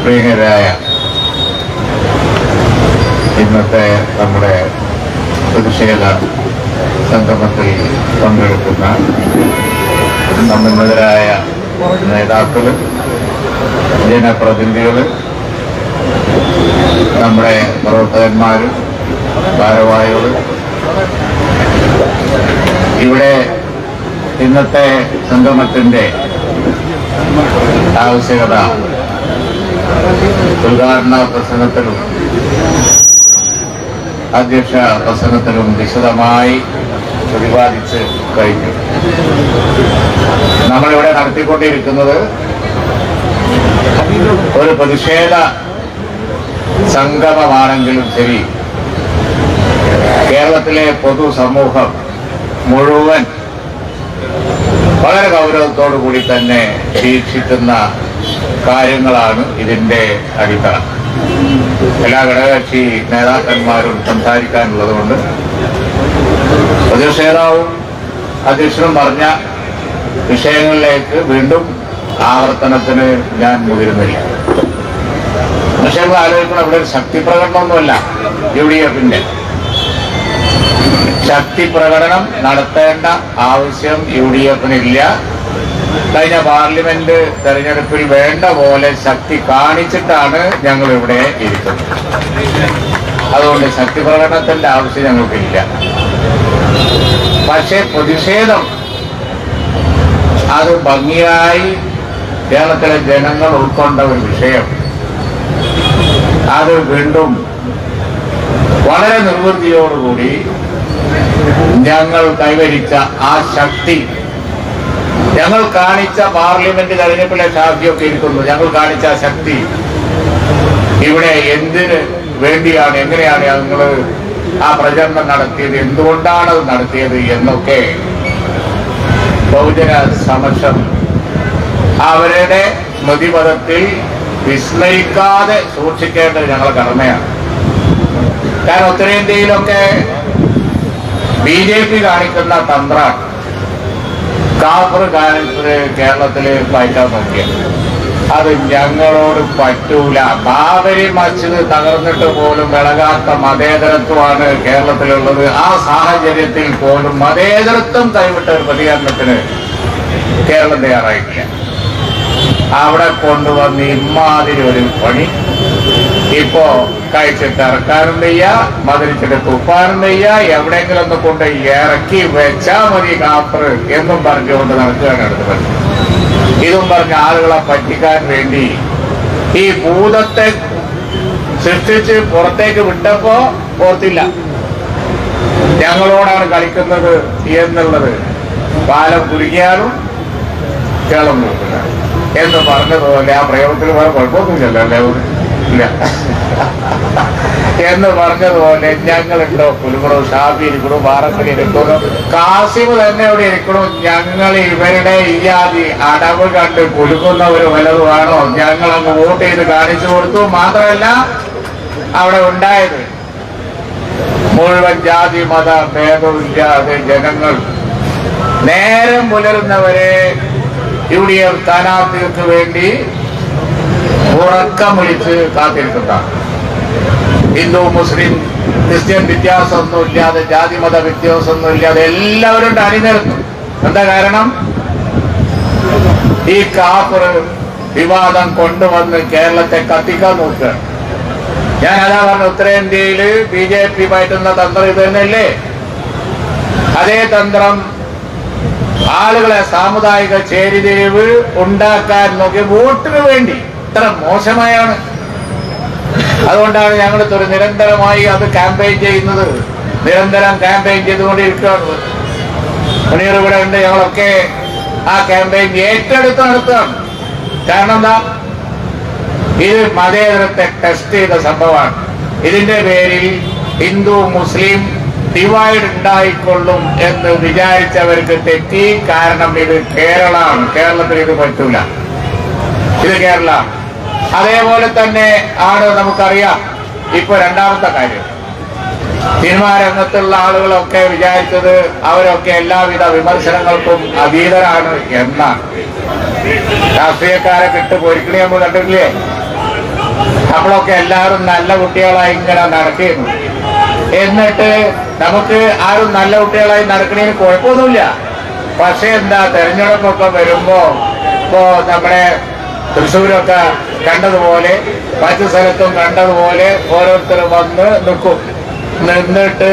പ്രിയരായ ഇന്നത്തെ നമ്മുടെ പ്രതിഷേധ സംഗമത്തിൽ പങ്കെടുക്കുന്ന സമ്പന്നതരായ നേതാക്കൾ ജനപ്രതിനിധികൾ നമ്മുടെ പ്രവർത്തകന്മാരും ഭാരവാഹികൾ ഇവിടെ ഇന്നത്തെ സംഗമത്തിന്റെ ആവശ്യകത ഉദ്ഘാടന പ്രസംഗത്തിലും അധ്യക്ഷ പ്രസംഗത്തിലും വിശദമായി പ്രതിപാദിച്ച് കഴിഞ്ഞു. നമ്മളിവിടെ നടത്തിക്കൊണ്ടിരിക്കുന്നത് ഒരു പ്രതിഷേധ സംഗമമാണെങ്കിലും ശരി. കേരളത്തിലെ പൊതുസമൂഹം മുഴുവൻ വളരെ ഗൗരവത്തോടു കൂടി തന്നെ വീക്ഷിക്കുന്ന കാര്യങ്ങളാണ് ഇതിന്റെ അടിത്തറ. എല്ലാ ഘടകകക്ഷി നേതാക്കന്മാരും സംസാരിക്കാനുള്ളതുകൊണ്ട് പ്രതിപക്ഷ നേതാവും അധ്യക്ഷനും പറഞ്ഞ വിഷയങ്ങളിലേക്ക് വീണ്ടും ആവർത്തനത്തിന് ഞാൻ മുതിരുന്നില്ല. നമ്മൾ ആലോചിക്കണം ഇവിടെ ഒരു ശക്തി പ്രകടനമൊന്നുമല്ല യു ഡി എഫിന്റെ. ശക്തി പ്രകടനം നടത്തേണ്ട ആവശ്യം യു ഡി എഫിനില്ല കഴിഞ്ഞ പാർലമെന്റ് തെരഞ്ഞെടുപ്പിൽ വേണ്ട പോലെ ശക്തി കാണിച്ചിട്ടാണ് ഞങ്ങൾ ഇവിടെ ഇരിക്കുന്നത്. അതുകൊണ്ട് ശക്തി പ്രകടനത്തിന്റെ ആവശ്യം ഞങ്ങൾക്കില്ല. പക്ഷേ പ്രതിഷേധം അത് ഭംഗിയായി കേരളത്തിലെ ജനങ്ങൾ ഉൾക്കൊണ്ട ഒരു വിഷയം. അത് വീണ്ടും വളരെ നിർവൃത്തിയോടുകൂടി ഞങ്ങൾ കൈവരിച്ച ആ ശക്തി. ഞങ്ങൾ കാണിച്ച പാർലമെന്റ് തെരഞ്ഞെടുപ്പിലെ സാധ്യമൊക്കെ ഇരിക്കുന്നു. ഞങ്ങൾ കാണിച്ച ആ ശക്തി. ഇവിടെ എന്തിന് വേണ്ടിയാണ് എങ്ങനെയാണ് ഞങ്ങൾ ആ പ്രചരണം നടത്തിയത് എന്തുകൊണ്ടാണ് അത് നടത്തിയത് എന്നൊക്കെ ബഹുജന സമക്ഷം അവരുടെ സ്മൃതിപഥത്തിൽ വിസ്മരിക്കാതെ സൂക്ഷിക്കേണ്ടത് ഞങ്ങളുടെ കടമയാണ്. കാരണം ഉത്തരേന്ത്യയിലൊക്കെ ബി ജെ പി കാണിക്കുന്ന തന്ത്ര കാഫർ കാണിച്ചത് കേരളത്തിൽ പയറ്റാൻ നോക്കിയ. അത് ഞങ്ങളോട് പറ്റൂല. ബാബരി മസ്ജിദ് തകർന്നിട്ട് പോലും വിളകാത്ത മതേതരത്വമാണ് കേരളത്തിലുള്ളത്. ആ സാഹചര്യത്തിൽ പോലും മതേതരത്വം കൈവിട്ട പ്രതികരണത്തിന് കേരളം തയ്യാറായിട്ടില്ല. അവിടെ കൊണ്ടുവന്ന് ഇമാതിരി ഒരു പണി. ഇപ്പോ കഴിച്ചിട്ട് ഇറക്കാനും വയ്യ മതിരിച്ചിട്ട് തുപ്പാനും വയ്യ എവിടെയെങ്കിലും ഒന്ന് കൊണ്ട് ഇറക്കി വെച്ചാ മതി കാപ്പർ എന്നും പറഞ്ഞുകൊണ്ട് നടക്കുകയാണ് അടുത്ത് ഇതും പറഞ്ഞ ആളുകളെ പറ്റിക്കാൻ വേണ്ടി ഈ ഭൂതത്തെ സൃഷ്ടിച്ച് പുറത്തേക്ക് വിട്ടപ്പോ ഓർത്തില്ല ഞങ്ങളോടാണ് കളിക്കുന്നത് എന്നുള്ളത് പാലം കുലുങ്ങിയാലും കേളം നോക്കുക എന്ന് പറഞ്ഞതുപോലെ ആ പ്രയോഗത്തിൽ വേറെ കുഴപ്പമൊന്നുമില്ലല്ലോ അല്ലേ? ഇല്ല എന്ന് പറഞ്ഞതുപോലെ ഞങ്ങളുണ്ടോ? കുലുക്കണോ? ഷാബി ഇരിക്കണോ? പാറക്കടി ഇരിക്കണോ? കാസിമ് തന്നെ ഇവിടെ ഇരിക്കണോ? ഞങ്ങൾ ഇവരുടെ ഈ അടവ് കണ്ട് കുലുക്കുന്നവർ വലതുമാണോ ഞങ്ങൾ അങ്ങ് വോട്ട് ചെയ്ത് കാണിച്ചു കൊടുത്തു. മാത്രമല്ല അവിടെ ഉണ്ടായത് മുഴുവൻ ജാതി മത ഭേദമില്ലാതെ ജനങ്ങൾ. നേരം പുലരുന്നവരെ യു ഡി എഫ് സ്ഥാനാർത്ഥികൾക്ക് വേണ്ടി ഉറക്കം വിളിച്ച് കാത്തിരിക്കുന്നതാണ് ഹിന്ദു മുസ്ലിം ക്രിസ്ത്യൻ വ്യത്യാസമൊന്നും ഇല്ലാതെ ജാതി മത വ്യത്യാസമൊന്നും ഇല്ലാതെ എല്ലാവരും അണിനിരന്നു. എന്താ കാരണം? ഈ കാപ്പർ വിവാദം കൊണ്ടുവന്ന് കേരളത്തെ കത്തിക്കാൻ നോക്കുകയാണ് ഞാൻ അതാ പറഞ്ഞ ഉത്തരേന്ത്യയിൽ ബി ജെ പി പറ്റുന്ന തന്ത്രം ഇത് തന്നെയല്ലേ? അതേ തന്ത്രം ആളുകളെ സാമുദായിക ചേരിതിരിവ് ഉണ്ടാക്കാൻ നോക്കി വോട്ടിന് വേണ്ടി ഇത്ര മോശമായാണ്. അതുകൊണ്ടാണ് ഞങ്ങൾ നിരന്തരമായി അത് ക്യാമ്പയിൻ ചെയ്യുന്നത്. നിരന്തരം ക്യാമ്പയിൻ ചെയ്തുകൊണ്ടിരിക്കുകയാണ്. മുനീർ ഇവിടെ ഉണ്ട് ഞങ്ങളൊക്കെ ആ ക്യാമ്പയിൻ ഏറ്റെടുത്ത് നടത്തുകയാണ് കാരണം എന്താ? ഇത് മതേതരത്തെ ടെസ്റ്റ് ചെയ്ത സംഭവമാണ്. ഇതിന്റെ പേരിൽ ഹിന്ദു മുസ്ലിം ഡിവൈഡ് ഉണ്ടായിക്കൊള്ളും എന്ന് വിചാരിച്ചവർക്ക് തെറ്റി കാരണം ഇത് കേരളമാണ്. കേരളത്തിൽ ഇത് പറ്റൂല. ഇത് കേരള അതേപോലെ തന്നെ ആണ് നമുക്കറിയാം ഇപ്പൊ രണ്ടാമത്തെ കാര്യം. സിനിമാ രംഗത്തുള്ള ആളുകളൊക്കെ വിചാരിച്ചത് അവരൊക്കെ എല്ലാവിധ വിമർശനങ്ങൾക്കും അതീതരാണ് എന്നാണ്. രാഷ്ട്രീയക്കാരെ കിട്ട്. പൊരിക്കണി നമ്മൾ കണ്ടിട്ടില്ലേ? നമ്മളൊക്കെ എല്ലാവരും നല്ല കുട്ടികളായി ഇങ്ങനെ നടക്കുന്നു. എന്നിട്ട് നമുക്ക് ആരും നല്ല കുട്ടികളായി നടക്കണേന് കുഴപ്പമൊന്നുമില്ല. പക്ഷെ എന്താ തെരഞ്ഞെടുപ്പൊക്കെ വരുമ്പോ ഇപ്പോ നമ്മുടെ തൃശ്ശൂരൊക്കെ കണ്ടതുപോലെ മറ്റു സ്ഥലത്തും കണ്ടതുപോലെ ഓരോരുത്തർ വന്ന് നിൽക്കും. നിന്നിട്ട്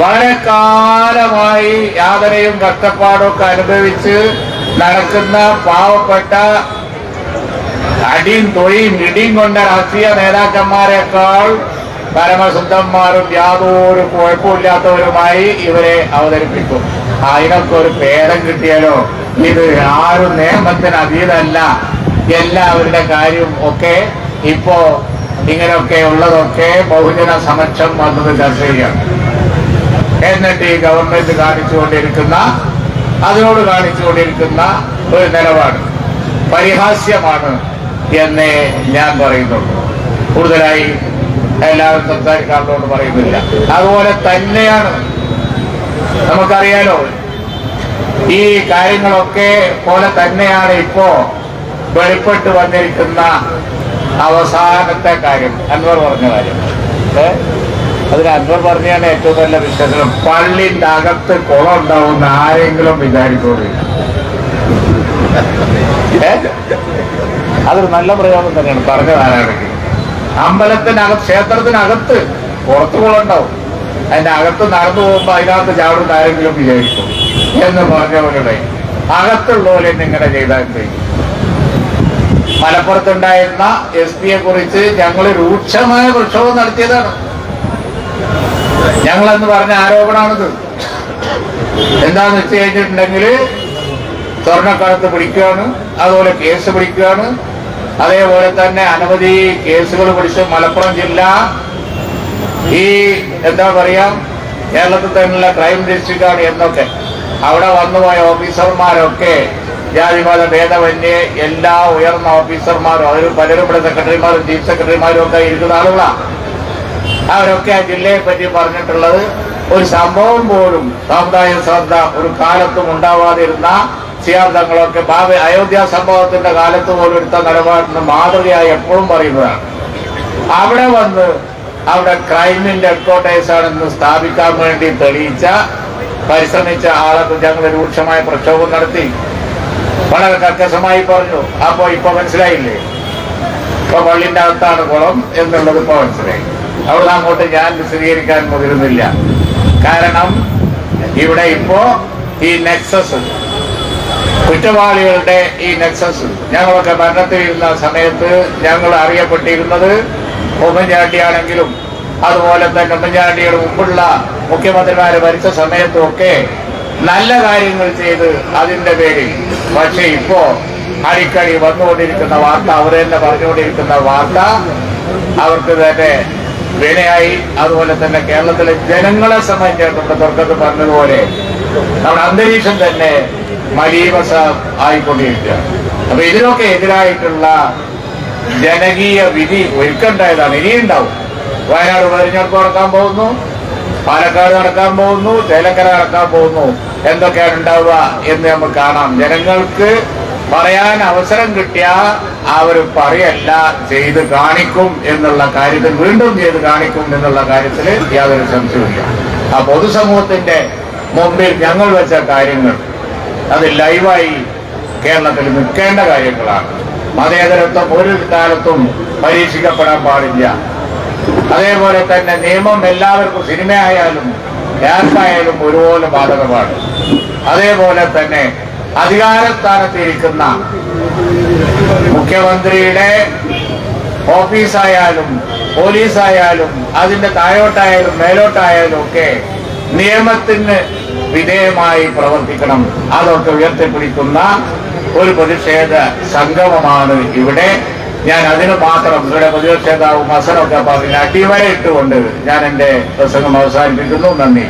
വളരെ കാലമായി യാതനയും കഷ്ടപ്പാടും ഒക്കെ അനുഭവിച്ച് നടക്കുന്ന പാവപ്പെട്ട അടിയും തൊഴിയും ഇടിയും കൊണ്ട രാഷ്ട്രീയ നേതാക്കന്മാരെക്കാൾ പരമശുദ്ധന്മാരും യാതൊരു കുഴപ്പമില്ലാത്തവരുമായി ഇവരെ അവതരിപ്പിക്കും. അതിനൊക്കെ ഒരു പേരം കിട്ടിയാലോ? ഇത് ആരും നിയമത്തിന് അതീതല്ല എല്ലാവരുടെ കാര്യം ഒക്കെ ഇപ്പോ ഇങ്ങനെയൊക്കെ ഉള്ളതൊക്കെ ബഹുജന സമക്ഷം വന്നത് ചർച്ച ചെയ്യണം. എന്നിട്ട് ഈ ഗവൺമെന്റ് കാണിച്ചുകൊണ്ടിരിക്കുന്ന അതിനോട് കാണിച്ചുകൊണ്ടിരിക്കുന്ന ഒരു നിലപാട് പരിഹാസ്യമാണ് എന്നേ ഞാൻ പറയുന്നുള്ളൂ. കൂടുതലായി എല്ലാവരും സംസാരിക്കാറുള്ളതുകൊണ്ട് പറയുന്നില്ല. അതുപോലെ തന്നെയാണ്. നമുക്കറിയാലോ ഈ കാര്യങ്ങളൊക്കെ പോലെ തന്നെയാണ് ഇപ്പോ വെളിപ്പെട്ട് വന്നിരിക്കുന്ന അവസാനത്തെ കാര്യം. അൻവർ പറഞ്ഞ കാര്യം? അതിന് അൻവർ പറഞ്ഞാണ് ഏറ്റവും നല്ല വിശ്വാസം പള്ളിന്റെ അകത്ത് കുളം ഉണ്ടാവുന്ന ആരെങ്കിലും വിചാരിച്ചോളില്ല അതൊരു നല്ല പ്രയോഗം തന്നെയാണ്. പറഞ്ഞതാരാണെങ്കിൽ അമ്പലത്തിനകത്ത് ക്ഷേത്രത്തിനകത്ത് പുറത്തു കുളം ഉണ്ടാവും. അതിന്റെ അകത്ത് നടന്നു പോകുമ്പോ അതിനകത്ത് ചാടുന്ന ആരെങ്കിലും വിചാരിക്കും. എന്ന് പറഞ്ഞവരുടെ അകത്തുള്ളവരെ നിങ്ങളുടെ ചെയ്താൽ കഴിയും മലപ്പുറത്തുണ്ടായിരുന്ന എസ് പിയെ കുറിച്ച് ഞങ്ങൾ രൂക്ഷമായ പ്രക്ഷോഭം നടത്തിയതാണ്. ഞങ്ങളെന്ന് പറഞ്ഞ ആരോപണമാണിത്. എന്താന്ന് വെച്ച് കഴിഞ്ഞിട്ടുണ്ടെങ്കിൽ സ്വർണക്കടത്ത് പിടിക്കുകയാണ് അതുപോലെ കേസ് പിടിക്കുകയാണ്. അതേപോലെ തന്നെ അനവധി കേസുകൾ പിടിച്ച് മലപ്പുറം ജില്ല ഈ എന്താ പറയാ കേരളത്തിൽ തന്നെയുള്ള ക്രൈം ഡിസ്ട്രിക്റ്റ് ആണ് എന്നൊക്കെ. അവിടെ വന്നുപോയ ഓഫീസർമാരൊക്കെ ജാതിമത ഭേദമന്യേ എല്ലാ ഉയർന്ന ഓഫീസർമാരും അതിൽ പലരും ഇവിടെ സെക്രട്ടറിമാരും ചീഫ് സെക്രട്ടറിമാരും ഒക്കെ ഇരിക്കുന്ന ആളുകളാണ് അവരൊക്കെ ആ ജില്ലയെ പറ്റി പറഞ്ഞിട്ടുള്ളത് ഒരു സംഭവം പോലും സമുദായ ശ്രദ്ധ ഒരു കാലത്തും ഉണ്ടാവാതിരുന്ന സിയാർത്ഥങ്ങളൊക്കെ ഭാവി അയോധ്യ സംഭവത്തിന്റെ കാലത്ത് പോലും എടുത്ത നിലപാടിന് മാതൃകയായി എപ്പോഴും പറയുന്നതാണ്. അവിടെ വന്ന് അവിടെ ക്രൈമിന്റെ ഹെഡ്ക്വാർട്ടേഴ്സ് ആണെന്ന് സ്ഥാപിക്കാൻ വേണ്ടി തെളിയിച്ച പരിശ്രമിച്ച ആളൊക്കെ ഞങ്ങൾ രൂക്ഷമായ പ്രക്ഷോഭം നടത്തി. വളരെ കർക്കശമായി പറഞ്ഞു. അപ്പോ ഇപ്പൊ മനസ്സിലായില്ലേ? ഇപ്പൊ പള്ളിന്റെ അകത്താണ് കുളം എന്നുള്ളത് ഇപ്പൊ മനസ്സിലായി. അവിടെ അങ്ങോട്ട് ഞാൻ വിശദീകരിക്കാൻ മുതിരുന്നില്ല. കാരണം ഇവിടെ ഇപ്പോ ഈ നെക്സസ് കുറ്റവാളികളുടെ ഈ നെക്സസ് ഞങ്ങളൊക്കെ ഭരണത്തിലിരുന്ന സമയത്ത് ഞങ്ങൾ അറിയപ്പെട്ടിരുന്നത് ഉമ്മൻചാണ്ടിയാണെങ്കിലും അതുപോലെ തന്നെ കണ്ണഞ്ചാണ്ടിയുടെ മുമ്പുള്ള മുഖ്യമന്ത്രിമാർ ഭരിച്ച സമയത്തുമൊക്കെ നല്ല കാര്യങ്ങൾ ചെയ്ത് അതിന്റെ പേരിൽ പക്ഷേ ഇപ്പോ അടിക്കടി വന്നുകൊണ്ടിരിക്കുന്ന വാർത്ത അവർ തന്നെ പറഞ്ഞുകൊണ്ടിരിക്കുന്ന വാർത്ത അവർക്ക് തന്നെ വിനയായി. അതുപോലെ തന്നെ കേരളത്തിലെ ജനങ്ങളെ സംബന്ധിച്ചിടത്തോളം തുടക്കത്തിൽ പറഞ്ഞതുപോലെ നമ്മുടെ അന്തരീക്ഷം തന്നെ മലീവസ ആയിക്കൊണ്ടിരിക്കുകയാണ്. അപ്പൊ ഇതിനൊക്കെ എതിരായിട്ടുള്ള ജനകീയ വിധി ഒരുക്കണ്ടായതാണ് ഇനിയുണ്ടാവും. വയനാട് ഉപതെരഞ്ഞെടുപ്പ് നടക്കാൻ പോകുന്നു? പാലക്കാട് നടക്കാൻ പോകുന്നു? ചേലക്കര നടക്കാൻ പോകുന്നു? എന്തൊക്കെയാണ് ഉണ്ടാവുക എന്ന് നമ്മൾ കാണാം. ജനങ്ങൾക്ക് പറയാൻ അവസരം കിട്ടിയ അവർ പറയല്ല ചെയ്ത് കാണിക്കും എന്നുള്ള കാര്യത്തിൽ വീണ്ടും ചെയ്ത് കാണിക്കും എന്നുള്ള കാര്യത്തിൽ യാതൊരു സംശയമില്ല ആ പൊതുസമൂഹത്തിന്റെ മുമ്പിൽ ഞങ്ങൾ വെച്ച കാര്യങ്ങൾ അത് ലൈവായി കേരളത്തിൽ നിൽക്കേണ്ട കാര്യങ്ങളാണ്. മതേതരത്വം ഒരു കാലത്തും പരീക്ഷിക്കപ്പെടാൻ പാടില്ല. അതേപോലെ തന്നെ നിയമം എല്ലാവർക്കും സിനിമയായാലും ഡാൻസായാലും ഒരുപോലെ ബാധകമാണ്. അതേപോലെ തന്നെ അധികാരസ്ഥാനത്തിരിക്കുന്ന മുഖ്യമന്ത്രിയുടെ ഓഫീസായാലും പോലീസായാലും അതിന്റെ താഴോട്ടായാലും മേലോട്ടായാലും ഒക്കെ നിയമത്തിന് വിധേയമായി പ്രവർത്തിക്കണം. അതൊക്കെ ഉയർത്തിപ്പിടിക്കുന്ന ഒരു പ്രതിഷേധ സംഗമമാണ് ഇവിടെ ഞാൻ അതിന് മാത്രം ഇവിടെ പ്രതിപക്ഷ നേതാവ് മസനൊക്കെ പറഞ്ഞ അടിവരയിട്ടുകൊണ്ട് ഞാൻ എന്റെ പ്രസംഗം അവസാനിപ്പിക്കുന്നു. നന്ദി.